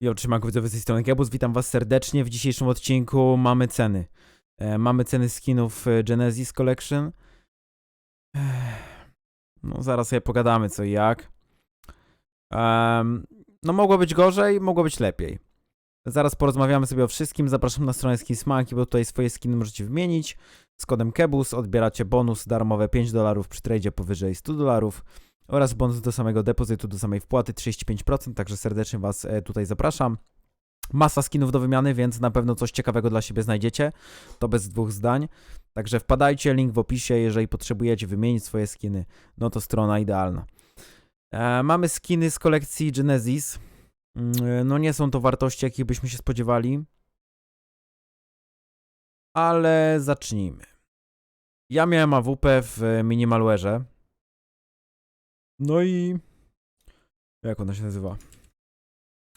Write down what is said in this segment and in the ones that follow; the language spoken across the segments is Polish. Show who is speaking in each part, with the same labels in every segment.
Speaker 1: Jo, trzymanko widzowie z tej strony Gebus, witam was serdecznie. W dzisiejszym odcinku mamy ceny. E, mamy ceny skinów e, Genesis Collection. Ech, No zaraz sobie pogadamy co i jak. Em, no mogło być gorzej, mogło być lepiej. Zaraz porozmawiamy sobie o wszystkim. Zapraszam na stronę Skinsmanki, bo tutaj swoje skiny możecie wymienić. Z kodem Kebus odbieracie bonus darmowe 5 dolarów przy tradzie powyżej 100 dolarów oraz bonus do samego depozytu, do samej wpłaty 35%, także serdecznie Was e, tutaj zapraszam. Masa skinów do wymiany, więc na pewno coś ciekawego dla siebie znajdziecie. To bez dwóch zdań. Także wpadajcie, link w opisie, jeżeli potrzebujecie wymienić swoje skiny, no to strona idealna. E, mamy skiny z kolekcji Genesis. Mm, No nie są to wartości, jakich byśmy się spodziewali. Ale zacznijmy. Ja miałem AWP w Minimalwareze. No i. Jak ona się nazywa?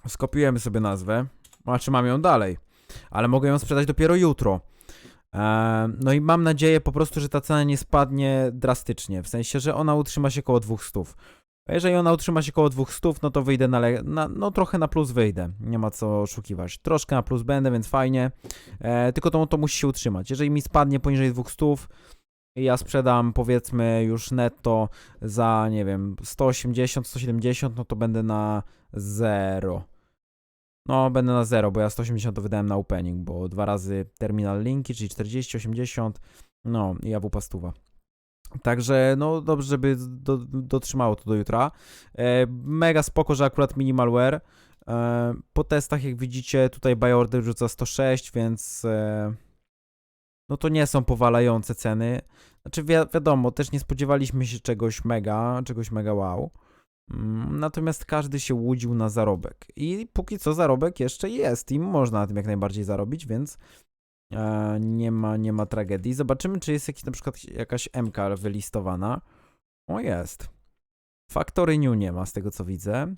Speaker 1: Skopiujemy sobie nazwę. A trzymam ją dalej. Ale mogę ją sprzedać dopiero jutro. Eee, no i mam nadzieję po prostu, że ta cena nie spadnie drastycznie. W sensie, że ona utrzyma się koło 200. A jeżeli ona utrzyma się koło 200, no to wyjdę na, na no trochę na plus wyjdę. Nie ma co oszukiwać. Troszkę na plus będę, więc fajnie. Eee, tylko to, to musi się utrzymać. Jeżeli mi spadnie poniżej 200, i ja sprzedam powiedzmy już netto za, nie wiem, 180, 170, no to będę na 0. No, będę na 0, bo ja 180 to wydałem na opening, bo dwa razy terminal linki, czyli 40, 80, no i AWP stuwa. Także, no dobrze, żeby do, dotrzymało to do jutra. E, mega spoko, że akurat minimalware. E, po testach, jak widzicie, tutaj buy order rzuca 106, więc e, no to nie są powalające ceny. Znaczy wi wiadomo, też nie spodziewaliśmy się czegoś mega, czegoś mega wow. Mm, Natomiast każdy się łudził na zarobek. I póki co zarobek jeszcze jest i można na tym jak najbardziej zarobić, więc nie, ma, nie ma tragedii. Zobaczymy, czy jest jakiś, na przykład jakaś MK wylistowana. O, jest. Factory New nie ma, z tego co widzę.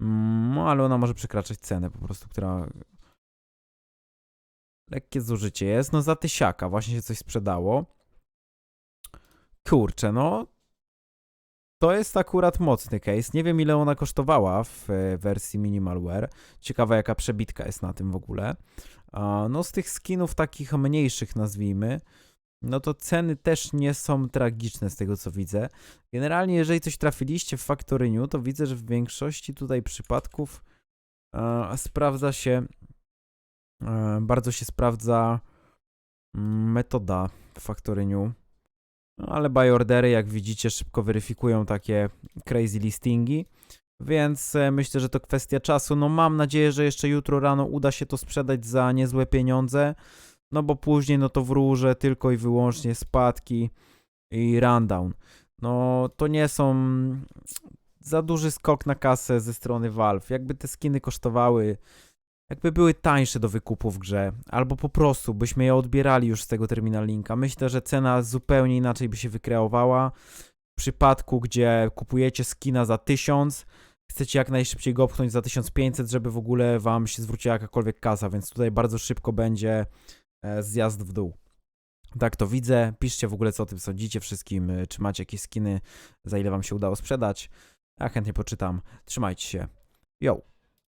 Speaker 1: No, ale ona może przekraczać cenę po prostu, która... Lekkie zużycie jest. No za tysiaka właśnie się coś sprzedało. Kurczę, no. To jest akurat mocny case. Nie wiem, ile ona kosztowała w e, wersji Minimalware. Ciekawa, jaka przebitka jest na tym w ogóle. No, z tych skinów takich mniejszych, nazwijmy, no to ceny też nie są tragiczne z tego, co widzę. Generalnie, jeżeli coś trafiliście w Factory New, to widzę, że w większości tutaj przypadków e, sprawdza się, e, bardzo się sprawdza mm, metoda w Factory New. No, ale buy ordery, jak widzicie, szybko weryfikują takie crazy listingi, więc e, myślę, że to kwestia czasu. No mam nadzieję, że jeszcze jutro rano uda się to sprzedać za niezłe pieniądze, no bo później no to wróżę tylko i wyłącznie spadki i rundown. No to nie są za duży skok na kasę ze strony Valve. Jakby te skiny kosztowały jakby były tańsze do wykupu w grze, albo po prostu byśmy je odbierali już z tego terminal linka, myślę, że cena zupełnie inaczej by się wykreowała. Przypadku, gdzie kupujecie skina za 1000, chcecie jak najszybciej go opchnąć za 1500, żeby w ogóle wam się zwróciła jakakolwiek kasa, więc tutaj bardzo szybko będzie e, zjazd w dół. Tak to widzę. Piszcie w ogóle, co o tym sądzicie wszystkim, e, czy macie jakieś skiny, za ile wam się udało sprzedać. Ja chętnie poczytam. Trzymajcie się. Yo!